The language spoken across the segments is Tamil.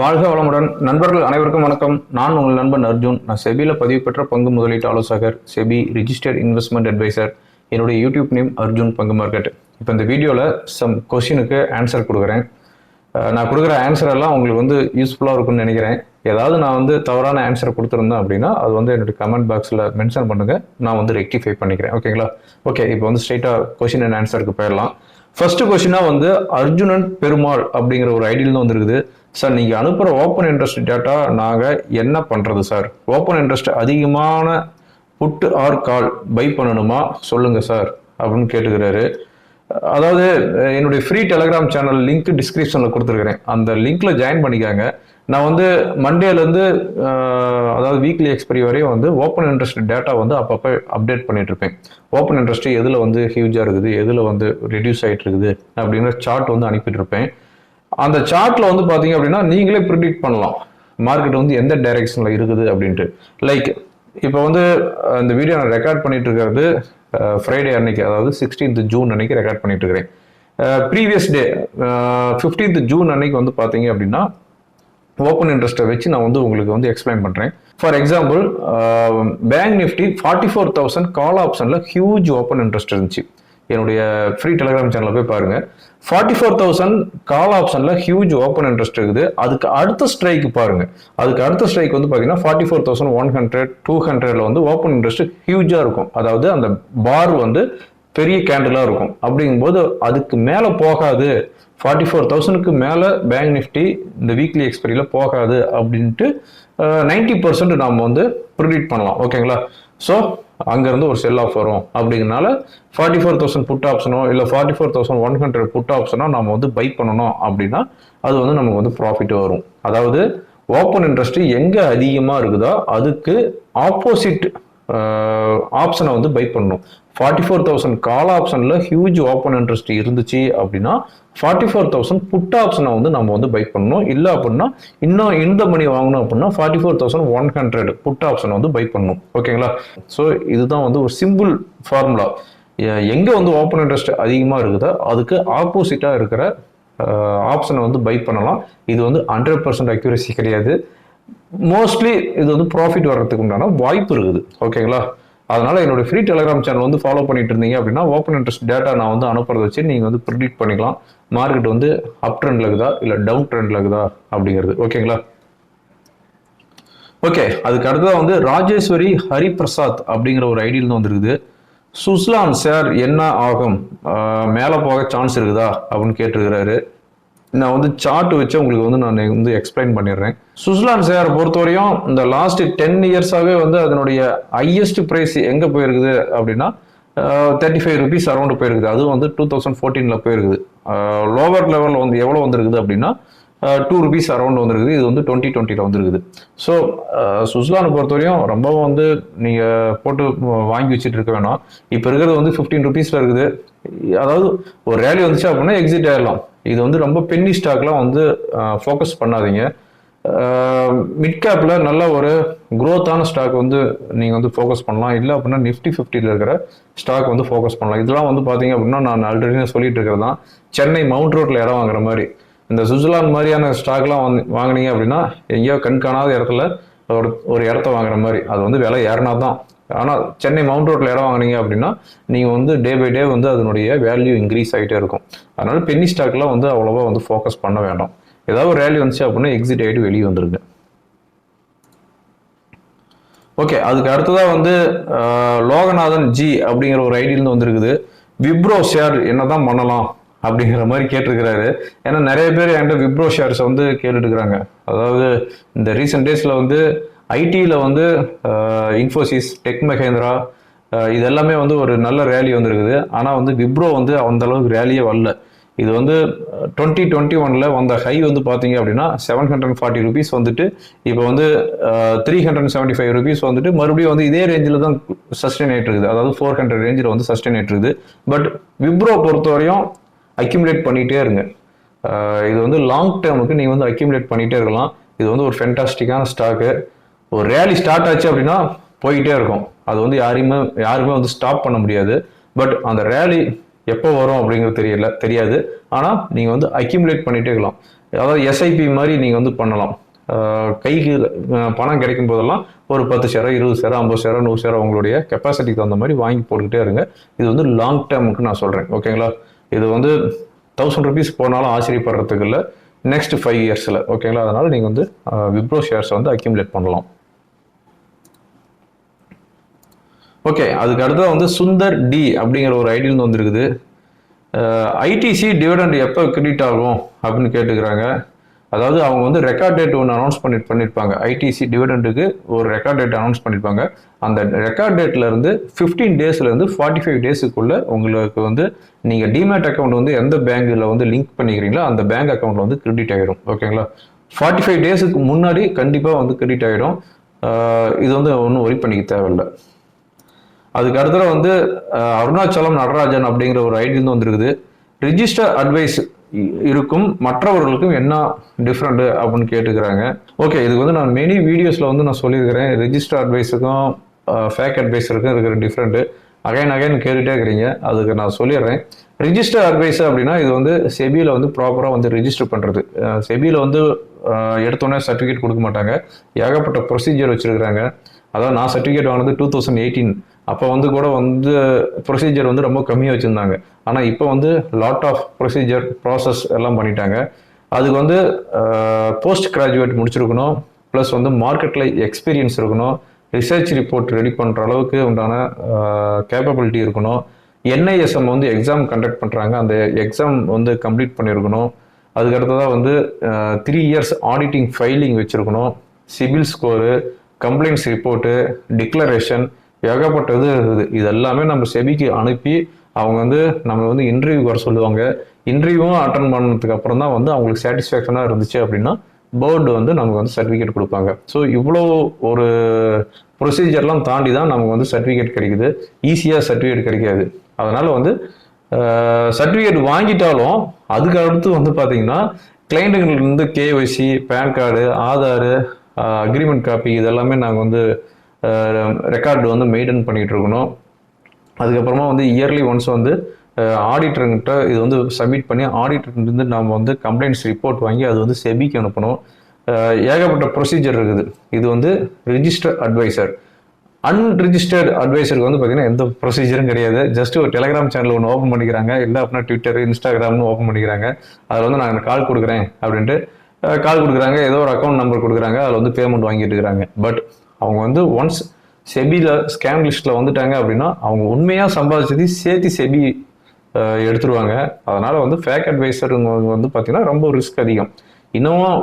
வாழ்க வளமுடன். நண்பர்கள் அனைவருக்கும் வணக்கம். நான் உங்கள் நண்பன் அர்ஜுன். நான் செபியில் பதிவு பெற்ற பங்கு முதலீட்டு ஆலோசகர் செபி ரிஜிஸ்டர்ட் இன்வெஸ்ட்மெண்ட் அட்வைசர் என்னுடைய யூடியூப் நேம் அர்ஜுன் பங்கு மார்க்கெட் இப்போ இந்த வீடியோவில் சம் கொஷினுக்கு ஆன்சர் கொடுக்குறேன். நான் கொடுக்குற ஆன்சர் எல்லாம் உங்களுக்கு வந்து யூஸ்ஃபுல்லாக இருக்கும்னு நினைக்கிறேன். ஏதாவது நான் வந்து தவறான ஆன்சர் கொடுத்துருந்தேன் அப்படின்னா அது வந்து என்னுடைய கமெண்ட் பாக்ஸில் மென்ஷன் பண்ணுங்கள் நான் வந்து ரெக்டிஃபை பண்ணிக்கிறேன். ஓகேங்களா ஓகே இப்போ வந்து ஸ்ட்ரெயிட்டாக கொஷின் அண்ட் ஆன்சருக்கு போயிடலாம். ஃபர்ஸ்ட் கொஷினாக வந்து அர்ஜுனன் பெருமாள் அப்படிங்கிற ஒரு ஐடியில் தான் வந்துருக்குது. சார் நீங்கள் அனுப்புகிற ஓப்பன் இன்ட்ரெஸ்ட் டேட்டா நாங்கள் என்ன பண்ணுறது சார்? ஓப்பன் இன்ட்ரெஸ்ட் அதிகமான புட்டு ஆர் கால் பை பண்ணணுமா? சொல்லுங்கள் சார் அப்படின்னு கேட்டுக்கிறாரு. அதாவது என்னுடைய ஃப்ரீ டெலகிராம் சேனல் லிங்க் டிஸ்கிரிப்ஷனில் கொடுத்துருக்குறேன். அந்த லிங்க்ல ஜாயின் பண்ணிக்காங்க. நான் வந்து மண்டேலேருந்து அதாவது வீக்லி எக்ஸ்பைரி வரையும் வந்து ஓப்பன் இன்ட்ரெஸ்ட் டேட்டா வந்து அப்பப்போ அப்டேட் பண்ணிட்டு இருப்பேன். ஓப்பன் இன்ட்ரெஸ்ட் எதில் வந்து ஹியூஜாக இருக்குது எதில் வந்து ரெடியூஸ் ஆகிட்டு இருக்குது அப்படிங்கிற சார்ட் வந்து அனுப்பிட்டு இருப்பேன். அந்த சார்ட்ல வந்து பாத்தீங்க அப்படின்னா நீங்களே ப்ரிடிக்ட் பண்ணலாம். மார்க்கெட் வந்து எந்த டைரக்ஷன்ல இருக்குது அப்படின்ட்டு. லைக் இப்போ வந்து இந்த வீடியோ நான் ரெக்கார்ட் பண்ணிட்டு இருக்கிறது ஃப்ரைடே அன்னைக்கு அதாவது சிக்ஸ்டீன்த் ஜூன் அன்னைக்கு ரெக்கார்ட் பண்ணிட்டு இருக்கிறேன். ப்ரீவியஸ் டே ஃபிஃப்டீன்த் ஜூன் அன்னைக்கு வந்து பாத்தீங்க அப்படின்னா ஓப்பன் இன்ட்ரெஸ்ட்டை வச்சு நான் வந்து உங்களுக்கு வந்து எக்ஸ்பிளைன் பண்ணுறேன் for example Bank Nifty forty four thousand call ஆப்ஷனில் ஹியூஜ் ஓப்பன் இன்ட்ரெஸ்ட் இருந்துச்சு. என்னுடைய ஃப்ரீ டெலிகிராம் சேனலில் போய் பாருங்கள் ஃபார்ட்டி ஃபோர் தௌசண்ட் கால் ஆப்ஷனில் ஹியூஜ் ஓப்பன் இன்ட்ரெஸ்ட் இருக்குது. அதுக்கு அடுத்த ஸ்ட்ரைக் பாருங்கள் அதுக்கு அடுத்த ஸ்ட்ரைக் வந்து பார்த்தீங்கன்னா forty four thousand one hundred two ஹண்ட்ரட்ல வந்து ஓப்பன் இன்ட்ரெஸ்ட் ஹியூஜாக இருக்கும். அதாவது அந்த பார் வந்து பெரிய கேண்டிலாக இருக்கும். அப்படிங்கும்போது அதுக்கு மேலே போகாது. ஃபார்ட்டி ஃபோர் தௌசண்ட்க்கு மேலே பேங்க் நிஃப்டி இந்த வீக்லி எக்ஸ்பைரியில் போகாது அப்படின்ட்டு நைன்டி பர்சன்ட் நாம் வந்து ப்ரிடிக்ட் பண்ணலாம். ஓகேங்களா ஸோ அங்கேருந்து ஒரு செல் ஆஃப் வரும். அப்படிங்கறனால ஃபார்ட்டி ஃபோர் தௌசண்ட் புட் ஆப்ஷனோ இல்லை forty four thousand one hundred put ஆப்ஷனோ நம்ம வந்து பை பண்ணணும் அப்படின்னா அது வந்து நமக்கு வந்து ப்ராஃபிட் வரும். அதாவது ஓப்பன் இன்ட்ரெஸ்ட் எங்கே அதிகமாக இருக்குதோ அதுக்கு ஆப்போசிட் ஆப்ஷனை வந்து பை பண்ணணும். ஃபார்ட்டி ஃபோர் தௌசண்ட் கால் ஆப்ஷனில் ஹியூஜ் ஓப்பன் இன்ட்ரெஸ்ட் இருந்துச்சு அப்படின்னா ஃபார்ட்டி ஃபோர் தௌசண்ட் புட் ஆப்ஷனை வந்து நம்ம வந்து பை பண்ணணும். இல்லை அப்படின்னா இன்னும் இந்த மணி வாங்கணும் அப்படின்னா forty four thousand one hundred put ஆப்ஷனை வந்து பை பண்ணணும். ஓகேங்களா ஸோ இதுதான் வந்து ஒரு சிம்பிள் ஃபார்முலா எங்கே வந்து ஓப்பன் இன்ட்ரெஸ்ட் அதிகமாக இருக்குதோ அதுக்கு ஆப்போசிட்டாக இருக்கிற ஆப்ஷனை வந்து பை பண்ணலாம். இது வந்து ஹண்ட்ரட் பர்சன்ட் அக்யூரசி கிடையாது. மோஸ்ட்லி இது வந்து ப்ராஃபிட் வர்றதுக்கு உண்டான வாய்ப்பு இருக்குது. ஓகேங்களா அதனால என்னோட ஃப்ரீ டெலிகிராம் சேனல் வந்து ஃபாலோ பண்ணிட்டு இருந்தீங்க அப்படின்னா ஓப்பன் இன்ட்ரெஸ்ட் டேட்டா நான் வந்து அனுப்புறத வச்சு நீங்கள் வந்து ப்ரிடிக்ட் பண்ணிக்கலாம். மார்க்கெட் வந்து அப் ட்ரெண்ட்ல இருக்குதா இல்லை டவுன் ட்ரெண்ட்ல இருக்குதா அப்படிங்கிறது. ஓகேங்களா ஓகே அதுக்கு அடுத்ததாக வந்து ராஜேஸ்வரி ஹரிபிரசாத் அப்படிங்கிற ஒரு ஐடியில் வந்துருக்குது. சுஸ்லான் சார் என்ன ஆகும்? மேலே போக சான்ஸ் இருக்குதா அப்படின்னு கேட்டிருக்கிறாரு. நான் வந்து சார்ட் வச்சு உங்களுக்கு வந்து நான் வந்து எக்ஸ்பிளைன் பண்ணிடுறேன். சுஸ்லான் சேர் பொறுத்தவரையும் இந்த லாஸ்ட் டென் இயர்ஸாகவே வந்து அதனுடைய ஹையஸ்ட் ப்ரைஸ் எங்கே போயிருக்குது அப்படின்னா தேர்ட்டி ஃபைவ் ருபீஸ் அரௌண்ட் போயிருக்குது. அதுவும் வந்து டூ தௌசண்ட் ஃபோர்டீனில் போயிருக்குது. லோவர் லெவலில் வந்து எவ்வளோ வந்திருக்குது அப்படின்னா டூ ருபீஸ் அரௌண்ட் வந்திருக்குது. இது வந்து டுவெண்ட்டி டுவெண்ட்டியில் வந்திருக்குது. ஸோ சுஸ்லானை பொறுத்தவரையும் ரொம்பவும் வந்து நீங்கள் போட்டு வாங்கி வச்சுட்டு இருக்க வேணாம். இப்போ இருக்கிறது வந்து ஃபிஃப்டீன் ருபீஸில் இருக்குது. அதாவது ஒரு ரேலி வந்துச்சு அப்படின்னா எக்ஸிட் ஆயிடலாம். இது வந்து ரொம்ப பென்னி ஸ்டாக்லாம் வந்து ஃபோக்கஸ் பண்ணாதீங்க. மிட் கேப்பில் நல்ல ஒரு குரோத்தான ஸ்டாக் வந்து நீங்கள் வந்து ஃபோக்கஸ் பண்ணலாம். இல்லை அப்படின்னா நிஃப்டி ஃபிஃப்டியில் இருக்கிற ஸ்டாக் வந்து ஃபோக்கஸ் பண்ணலாம். இதெல்லாம் வந்து பார்த்தீங்க அப்படின்னா நான் ஆல்ரெடி சொல்லிட்டு இருக்கிறது தான். சென்னை மவுண்ட் ரோட்டில் இடம் வாங்குற மாதிரி. இந்த சுவிட்சர்லாந்து மாதிரியான ஸ்டாக்லாம் வந்து வாங்குனீங்க அப்படின்னா எங்கேயோ கண் காணாத இடத்துல ஒரு ஒரு இடத்த வாங்குற மாதிரி. அது வந்து விலை ஏறினா தான். ஆனால் சென்னை மவுண்ட் ரோட்டில் இடம் வாங்குனீங்க அப்படின்னா நீங்கள் வந்து டே பை டே வந்து அதனுடைய வேல்யூ இன்க்ரீஸ் ஆகிட்டே இருக்கும். அதனால் பென்னி ஸ்டாக்லாம் வந்து அவ்வளோவா வந்து ஃபோக்கஸ் பண்ண வேண்டாம். ஏதாவது ஒரு ரேலி வந்துச்சு அப்படின்னா எக்ஸிட் ஆகிட்டு வெளியே வந்துருங்க. ஓகே அதுக்கு அடுத்ததாக வந்து லோகநாதன் ஜி அப்படிங்கிற ஒரு ஐடியிலேருந்து வந்திருக்குது. விப்ரோ ஷேர் என்ன தான் பண்ணலாம் அப்படிங்கிற மாதிரி கேட்டிருக்கிறாரு. ஏன்னா நிறைய பேர் என்கிட்ட விப்ரோ ஷேர்ஸ் வந்து கேட்டுட்டுருக்குறாங்க அதாவது இந்த ரீசெண்ட் டேஸில் வந்து ஐடியில் வந்து இன்ஃபோசிஸ் டெக் மஹேந்திரா இது எல்லாமே வந்து ஒரு நல்ல ரேலி வந்திருக்குது. ஆனால் வந்து விப்ரோ வந்து அந்த அளவுக்கு ரேலியே வரல. இது வந்து டுவெண்ட்டி டுவெண்ட்டி ஒன்ல வந்த ஹை வந்து பார்த்தீங்க அப்படின்னா செவன் ஹண்ட்ரட் ஃபார்ட்டி ருபீஸ் வந்துட்டு இப்போ வந்து three hundred seventy five rupees வந்துட்டு மறுபடியும் வந்து இதே ரேஞ்சில் தான் சஸ்டெயின் ஆயிட்டு இருக்குது அதாவது ஃபோர் ஹண்ட்ரட் ரேஞ்சில் வந்து சஸ்டெயின் ஆயிட்டு இருக்குது பட் விப்ரோ பொறுத்தவரையும் அக்யூமுலேட் பண்ணிகிட்டே இருங்க. இது வந்து லாங் டேர்முக்கு நீங்கள் வந்து அக்யூமுலேட் பண்ணிகிட்டே இருக்கலாம். இது வந்து ஒரு ஃபென்டாஸ்டிக்கான ஸ்டாக்கு ஒரு ரேலி ஸ்டார்ட் ஆச்சு அப்படின்னா போயிட்டே இருக்கும். அது வந்து யாரையுமே யாருமே வந்து ஸ்டாப் பண்ண முடியாது. பட் அந்த ரேலி எப்போ வரும் அப்படிங்கிறது தெரியல தெரியாது. ஆனால் நீங்கள் வந்து அக்யூமுலேட் பண்ணிகிட்டே இருக்கலாம். அதாவது எஸ்ஐபி மாதிரி நீங்கள் வந்து பண்ணலாம். கைக்கு பணம் கிடைக்கும் போதெல்லாம் ஒரு பத்து ஷேரோ இருபது ஷேரோ ஐம்பது ஷேரோ நூறு ஷேரோ உங்களுடைய கெப்பாசிட்டிக்கு தகுந்த மாதிரி வாங்கி போட்டுக்கிட்டே இருங்க. இது வந்து லாங் டேர்முக்கு நான் சொல்கிறேன் ஓகேங்களா இது வந்து தௌசண்ட் ருபீஸ் போனாலும் ஆச்சரியப்படுறதுக்கு இல்லை. நெக்ஸ்ட் ஃபைவ் இயர்ஸில் ஓகேங்களா அதனால் நீங்கள் வந்து விப்ரோ ஷேர்ஸை வந்து அக்யூமுலேட் பண்ணலாம். ஓகே அதுக்கு அடுத்தது வந்து சுந்தர் டி அப்படிங்கிற ஒரு ஐடியில் வந்துருக்குது. ஐடிசி டிவிடெண்ட் எப்போ கிரெடிட் ஆகும் அப்படின்னு கேட்டுக்கிறாங்க. அதாவது அவங்க வந்து ரெக்கார்ட் டேட் ஒன்று அனௌன்ஸ் பண்ணி பண்ணியிருப்பாங்க ஐடிசி டிவிடெண்ட்டுக்கு ஒரு ரெக்கார்ட் டேட் அனௌன்ஸ் பண்ணியிருப்பாங்க அந்த ரெக்கார்ட் டேட்லேருந்து ஃபிஃப்டீன் டேஸ்லேருந்து ஃபார்ட்டி ஃபைவ் டேஸுக்குள்ளே உங்களுக்கு வந்து நீங்கள் டிமேட் அக்கௌண்ட் வந்து எந்த பேங்க்கில் வந்து லிங்க் பண்ணிக்கிறீங்களோ அந்த பேங்க் அக்கௌண்ட்டில் வந்து கிரெடிட் ஆகிடும் ஓகேங்களா ஃபார்ட்டி ஃபைவ் டேஸுக்கு முன்னாடி கண்டிப்பாக வந்து கிரெடிட் ஆகிடும் இது வந்து ஒன்றும் ஒரி பண்ணிக்க தேவையில்லை. அதுக்கு அடுத்தது வந்து அருணாச்சலம் நடராஜன் அப்படிங்கிற ஒரு ஐடியிலிருந்து வந்திருக்குது. ரிஜிஸ்டர் அட்வைஸ் இருக்கும். மற்றவர்களுக்கும் என்ன டிஃப்ரெண்ட் அப்படின்னு கேட்டுக்கிறாங்க. ஓகே இதுக்கு வந்து நான் மெனி வீடியோஸில் வந்து நான் சொல்லியிருக்கிறேன். ரிஜிஸ்டர் அட்வைஸுக்கும் ஃபேக் அட்வைஸருக்கும் இருக்கிற டிஃப்ரெண்ட்டு அகைன் அகைன் கேட்டுகிட்டே இருக்கிறீங்க. அதுக்கு நான் சொல்லிடுறேன். ரிஜிஸ்டர் அட்வைஸ் அப்படின்னா இது வந்து செபியில் வந்து ப்ராப்பராக வந்து ரிஜிஸ்டர் பண்ணுறது செபியில் வந்து எடுத்தோடனே சர்டிஃபிகேட் கொடுக்க மாட்டாங்க. ஏகப்பட்ட ப்ரொசீஜர் வச்சுருக்கிறாங்க. அதாவது நான் சர்டிஃபிகேட் வாங்கினது டூ தௌசண்ட் எயிட்டீன் அப்போ வந்து கூட வந்து ப்ரொசீஜர் வந்து ரொம்ப கம்மியாக வச்சுருந்தாங்க. ஆனால் இப்போ வந்து லாட் ஆஃப் ப்ரொசீஜர் ப்ராசஸ் எல்லாம் பண்ணிட்டாங்க. அதுக்கு வந்து போஸ்ட் கிராஜுவேட் முடிச்சிருக்கணும். ப்ளஸ் வந்து மார்க்கெட்டில் எக்ஸ்பீரியன்ஸ் இருக்கணும். ரிசர்ச் ரிப்போர்ட் ரெடி பண்ணுற அளவுக்கு உண்டான கேப்பபிலிட்டி இருக்கணும். என்ஐஎஸ்எம் வந்து எக்ஸாம் கண்டக்ட் பண்ணுறாங்க அந்த எக்ஸாம் வந்து கம்ப்ளீட் பண்ணியிருக்கணும் அதுக்கு அடுத்ததாக வந்து த்ரீ இயர்ஸ் ஆடிட்டிங் ஃபைலிங் வச்சுருக்கணும். CIBIL score complaints report declaration ஏகப்பட்டது இருக்குது. இது எல்லாமே நம்ம செபிக்கு அனுப்பி அவங்க வந்து நம்ம வந்து இன்டர்வியூ வர சொல்லுவாங்க. இன்டர்வியூவும் அட்டன் பண்ணதுக்கு அப்புறம் தான் வந்து அவங்களுக்கு சாட்டிஸ்ஃபேக்ஷனாக இருந்துச்சு அப்படின்னா பேர்டு வந்து நமக்கு வந்து சர்டிஃபிகேட் கொடுப்பாங்க. ஸோ இவ்வளோ ஒரு ப்ரொசீஜர்லாம் தாண்டி தான் நமக்கு வந்து சர்டிஃபிகேட் கிடைக்குது. ஈஸியாக சர்டிஃபிகேட் கிடைக்காது. அதனால் வந்து சர்டிஃபிகேட் வாங்கிட்டாலும் அதுக்கு அடுத்து வந்து பார்த்தீங்கன்னா கிளைண்ட்டுங்கள்லேருந்து KYC PAN card Aadhaar agreement copy இதெல்லாமே நாங்கள் வந்து ரெக்கார்டு வந்து மெயின்டைன் பண்ணிகிட்டு இருக்கணும் அதுக்கப்புறமா வந்து இயர்லி ஒன்ஸ் வந்து ஆடிட்டர்கிட்ட இது வந்து சப்மிட் பண்ணி ஆடிட்டர்லேருந்து நம்ம வந்து கம்ப்ளைண்ட்ஸ் ரிப்போர்ட் வாங்கி அது வந்து செபிக்கு அனுப்பணும். ஏகப்பட்ட ப்ரொசீஜர் இருக்குது. இது வந்து ரிஜிஸ்டர் அட்வைசர் அன்ரிஜிஸ்டர்ட் அட்வைசருக்கு வந்து பார்த்தீங்கன்னா எந்த ப்ரொசீஜரும் கிடையாது. ஜஸ்ட் ஒரு டெலிகிராம் சேனல் ஒன்று ஓப்பன் பண்ணிக்கிறாங்க. இல்லை அப்படின்னா ட்விட்டர் இன்ஸ்டாகிராம்னு ஓப்பன் பண்ணிக்கிறாங்க. அதில் வந்து நான் கால் கொடுக்குறேன் அப்படின்ட்டு கால் கொடுக்குறாங்க. ஏதோ ஒரு அக்கௌண்ட் நம்பர் கொடுக்குறாங்க. அதில் வந்து பேமெண்ட் வாங்கிட்டு இருக்கிறாங்க. பட் அவங்க வந்து ஒன்ஸ் செபியில் ஸ்கேம் லிஸ்ட்டில் வந்துட்டாங்க அப்படின்னா அவங்க உண்மையாக சம்பாதிச்சது சேர்த்து செபி எடுத்துருவாங்க. அதனால் வந்து ஃபேக் அட்வைசருங்க வந்து பார்த்திங்கன்னா ரொம்ப ரிஸ்க் அதிகம். இன்னமும்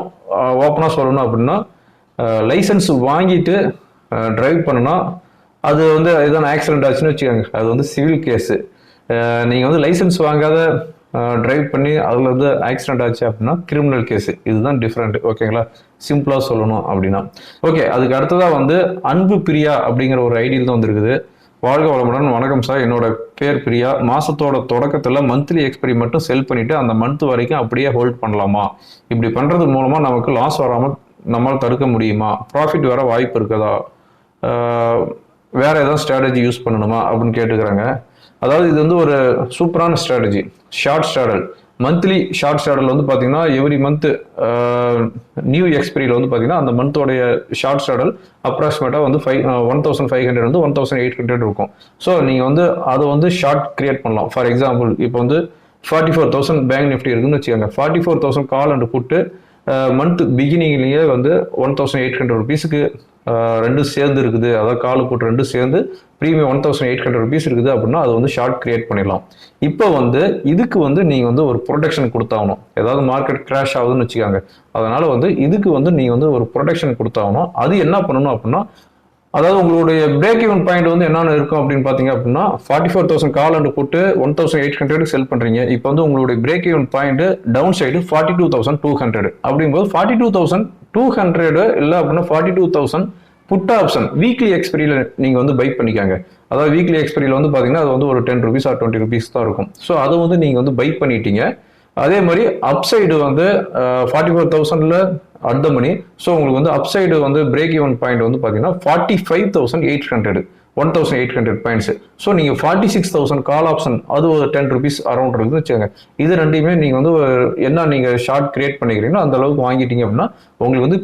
ஓப்பனாக சொல்லணும் அப்படின்னா லைசன்ஸ் வாங்கிட்டு ட்ரைவ் பண்ணுனா அது வந்து எதனா ஆக்சிடென்ட் ஆச்சுன்னு வச்சுக்கோங்க. அது வந்து சிவில் கேஸு நீங்கள் வந்து லைசன்ஸ் வாங்காத டிரைவ் பண்ணி அதில் வந்து ஆக்சிடென்ட் ஆச்சு அப்படின்னா கிரிமினல் கேஸு இதுதான் டிஃப்ரெண்ட் ஓகேங்களா சிம்பிளாக சொல்லணும் அப்படின்னா. ஓகே அதுக்கு அடுத்ததாக வந்து அன்பு பிரியா அப்படிங்கிற ஒரு ஐடியில் தான் வந்திருக்குது. வாழ்க வளமுடன். வணக்கம் சார் என்னோட பேர் பிரியா. மாசத்தோட தொடக்கத்தில் மந்த்லி எக்ஸ்பைரி மட்டும் செல் பண்ணிட்டு அந்த மந்த் வரைக்கும் அப்படியே ஹோல்ட் பண்ணலாமா? இப்படி பண்ணுறது மூலமாக நமக்கு லாஸ் வராமல் நம்மால் தடுக்க முடியுமா? ப்ராஃபிட் வர வாய்ப்பு இருக்குதா? வேறு வேற ஏதாவது ஸ்ட்ராட்டஜி யூஸ் பண்ணணுமா? அப்படின்னு கேட்டுக்கிறாங்க. அதாவது இது வந்து ஒரு சூப்பரான strategy short straddle monthly short straddle வந்து பார்த்தீங்கன்னா எவ்ரி மந்த் நியூ எக்ஸ்பிரியில் வந்து பார்த்தீங்கன்னா அந்த மந்தோடைய ஷார்ட் ஸ்டாடல் அப்ராக்சிமேட்டாக வந்து five one thousand five hundred வந்து ஒன் தௌசண்ட் எயிட் ஹண்ட்ரட் இருக்கும். ஸோ நீங்கள் வந்து அதை வந்து ஷார்ட் கிரியேட் பண்ணலாம். ஃபார் எக்ஸாம்பிள் இப்போ வந்து forty four thousand bank Nifty இருக்குன்னு வச்சுக்கோங்க. Forty four thousand call and put month பிகினிங்லேயே வந்து ஒன் தௌசண்ட் எயிட் ஹண்ட்ரட் ருபீஸுக்கு ரெண்டும் சேர்ந்து இருக்குது. அதாவது கால் போட்டு ரெண்டும் சேர்ந்து premium one thousand eight hundred rupees இருக்குது அப்படின்னா அது வந்து ஷார்ட் கிரியேட் பண்ணிடலாம். இப்போ வந்து இதுக்கு வந்து நீங்கள் வந்து ஒரு ப்ரொடெக்ஷன் கொடுத்தாகணும். ஏதாவது மார்க்கெட் கிராஷ் ஆகுதுன்னு வச்சுக்காங்க. அதனால் வந்து இதுக்கு வந்து நீங்கள் வந்து ஒரு ப்ரொடெக்ஷன் கொடுத்தாகணும். அது என்ன பண்ணணும் அப்படின்னா அதாவது உங்களுடைய பிரேக் ஈவன் பாயிண்ட் வந்து என்னென்ன இருக்கும் அப்படின்னு பார்த்தீங்க அப்படின்னா forty four thousand call and போட்டு one thousand eight hundred sell பண்ணுறீங்க இப்போ வந்து உங்களுடைய break even point downside forty two thousand two hundred அப்படிங்கும்போது forty two thousand two hundred இல்லை அப்படின்னா forty two thousand put option weekly எக்ஸ்பெரியில் நீங்கள் வந்து பை பண்ணிக்காங்க. அதாவது வீக்லி எக்ஸ்பிரியில் வந்து பார்த்தீங்கன்னா அது வந்து ஒரு ten rupees or twenty rupees தான் இருக்கும். ஸோ அதை வந்து நீங்கள் வந்து பை பண்ணிட்டீங்க. அதே மாதிரி அப்சைடு வந்து ஃபார்ட்டி ஃபோர் தௌசண்ட்ல அட் த மணி ஸோ உங்களுக்கு வந்து அப்சைடு வந்து பிரேக் ஈவன் பாயிண்ட் வந்து பார்த்தீங்கன்னா forty five thousand eight hundred one thousand eight hundred points so நீங்கள் forty six thousand call option அது ஒரு டென் ருபீஸ் அரௌண்ட் இருக்குதுன்னு வச்சுக்கோங்க. இது ரெண்டையுமே நீங்கள் வந்து என்ன நீங்கள் ஷார்ட் கிரியேட் பண்ணிக்கிறீங்களோ அந்த அளவுக்கு வாங்கிட்டீங்க அப்படின்னா உங்களுக்கு வந்து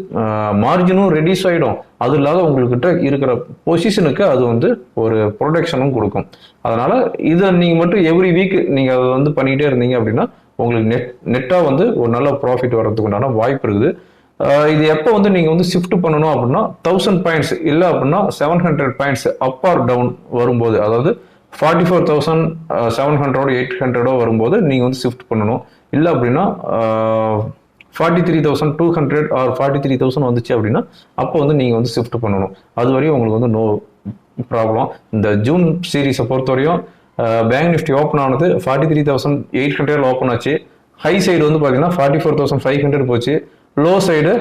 மார்ஜினும் ரெடியூஸ் ஆகிடும் அது இல்லாத உங்கள்கிட்ட இருக்கிற பொசிஷனுக்கு அது வந்து ஒரு ப்ரொடெக்ஷனும் கொடுக்கும். அதனால் இதை நீங்கள் மட்டும் எவ்ரி வீக் நீங்கள் அதை வந்து பண்ணிகிட்டே இருந்தீங்க அப்படின்னா உங்களுக்கு நெட் நெட்டாக வந்து ஒரு நல்ல ப்ராஃபிட் வர்றதுக்கு உண்டான வாய்ப்பு இருக்குது. இது எப்போ வந்து நீங்கள் வந்து ஷிஃப்ட் பண்ணணும் அப்படின்னா தௌசண்ட் பாயிண்ட்ஸ் இல்லை அப்படின்னா seven hundred points up or down வரும்போது அதாவது ஃபார்ட்டி ஃபோர் தௌசண்ட் செவன் ஹண்ட்ரடோ எயிட் ஹண்ட்ரடோ வரும்போது நீங்கள் வந்து ஷிஃப்ட் பண்ணணும். இல்லை அப்படின்னா forty three thousand two hundred or forty three thousand வந்துச்சு அப்படின்னா அப்போ வந்து நீங்கள் வந்து ஷிஃப்ட் பண்ணணும். அது வரையும் உங்களுக்கு வந்து நோ ப்ராப்ளம் இந்த ஜூன் சீரீஸை பொறுத்தவரையும் பேங்க் நிஃப்டி ஓப்பன் ஆனது forty three thousand eight hundred open ஆச்சு. ஹை சைடு வந்து பார்த்தீங்கன்னா forty four thousand five hundred போச்சு. Low side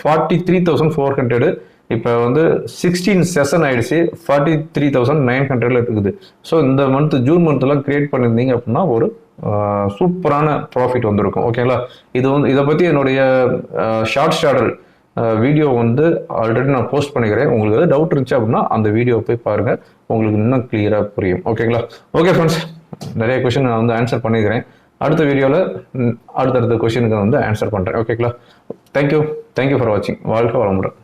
forty three thousand four hundred இப்போ வந்து சிக்ஸ்டீன் செஷன் ஆகிடுச்சு ஃபார்ட்டி த்ரீ தௌசண்ட் நைன் ஹண்ட்ரடில் இருக்குது. ஸோ இந்த மந்த் ஜூன் மந்த்லாம் க்ரியேட் பண்ணியிருந்தீங்க அப்படின்னா ஒரு சூப்பரான ப்ராஃபிட் வந்திருக்கும். ஓகேங்களா இது வந்து இதை பற்றி என்னுடைய ஷார்ட் ஷார்டர் வீடியோ வந்து ஆல்ரெடி நான் போஸ்ட் பண்ணிக்கிறேன். உங்களுக்கு எதாவது டவுட் இருந்துச்சு அப்படின்னா அந்த வீடியோ போய் பாருங்கள் உங்களுக்கு இன்னும் கிளியராக புரியும். ஓகேங்களா ஓகே ஃப்ரெண்ட்ஸ் நிறைய கொஷின் நான் வந்து ஆன்சர் பண்ணிக்கிறேன். அடுத்த வீடியோவில் அடுத்தடுத்த கொஷினுக்கு வந்து ஆன்சர் பண்ணுறேன் ஓகேங்களா தேங்க்யூ தேங்க்யூ ஃபார் வாட்சிங் வாழ்க்கை வளமுடன்.